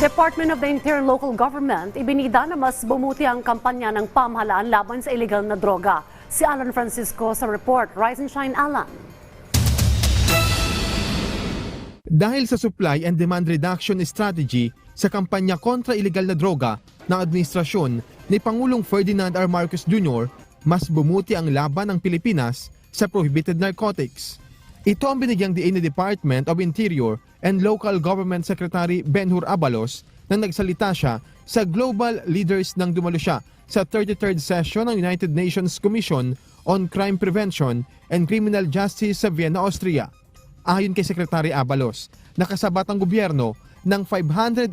Department of the Interior and Local Government ibinida na mas bumuti ang kampanya ng pamahalaan laban sa illegal na droga. Si Alan Francisco sa report. Rise and Shine, Alan. Dahil sa supply and demand reduction strategy sa kampanya kontra illegal na droga ng administrasyon ni Pangulong Ferdinand R. Marcos Jr., mas bumuti ang laban ng Pilipinas sa prohibited narcotics. Ito ang binigyang diin ni Department of Interior and Local Government Secretary Benhur Abalos nang nagsalita siya sa Global Leaders nang dumalo siya sa 33rd session ng United Nations Commission on Crime Prevention and Criminal Justice sa Vienna, Austria. Ayon kay Secretary Abalos, nakasabat ang gobyerno ng 587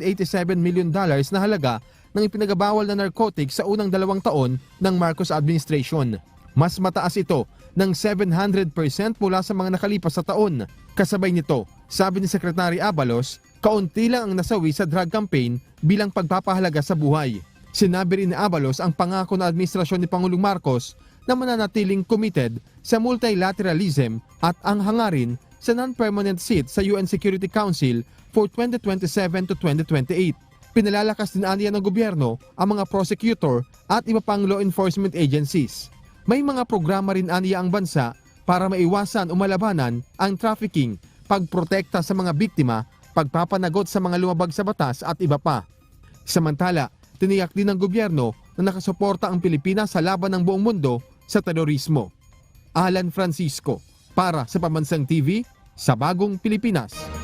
million dollars na halaga ng ipinagabawal na narcotics sa unang dalawang taon ng Marcos administration. Mas mataas ito ng 700% mula sa mga nakalipas sa taon. Kasabay nito, sabi ni Secretary Abalos, kaunti lang ang nasawi sa drug campaign bilang pagpapahalaga sa buhay. Sinabi rin ni Abalos ang pangako ng administrasyon ni Pangulong Marcos na mananatiling committed sa multilateralism at ang hangarin sa non-permanent seat sa UN Security Council for 2027 to 2028. Pinalalakas din aniya ng gobyerno ang mga prosecutor at iba pang law enforcement agencies. May mga programa rin aniya ang bansa para maiwasan o malabanan ang trafficking, pagprotekta sa mga biktima, pagpapanagot sa mga lumabag sa batas at iba pa. Samantala, tiniyak din ng gobyerno na nakasuporta ang Pilipinas sa laban ng buong mundo sa terorismo. Alan Francisco, para sa Pamansang TV, sa Bagong Pilipinas.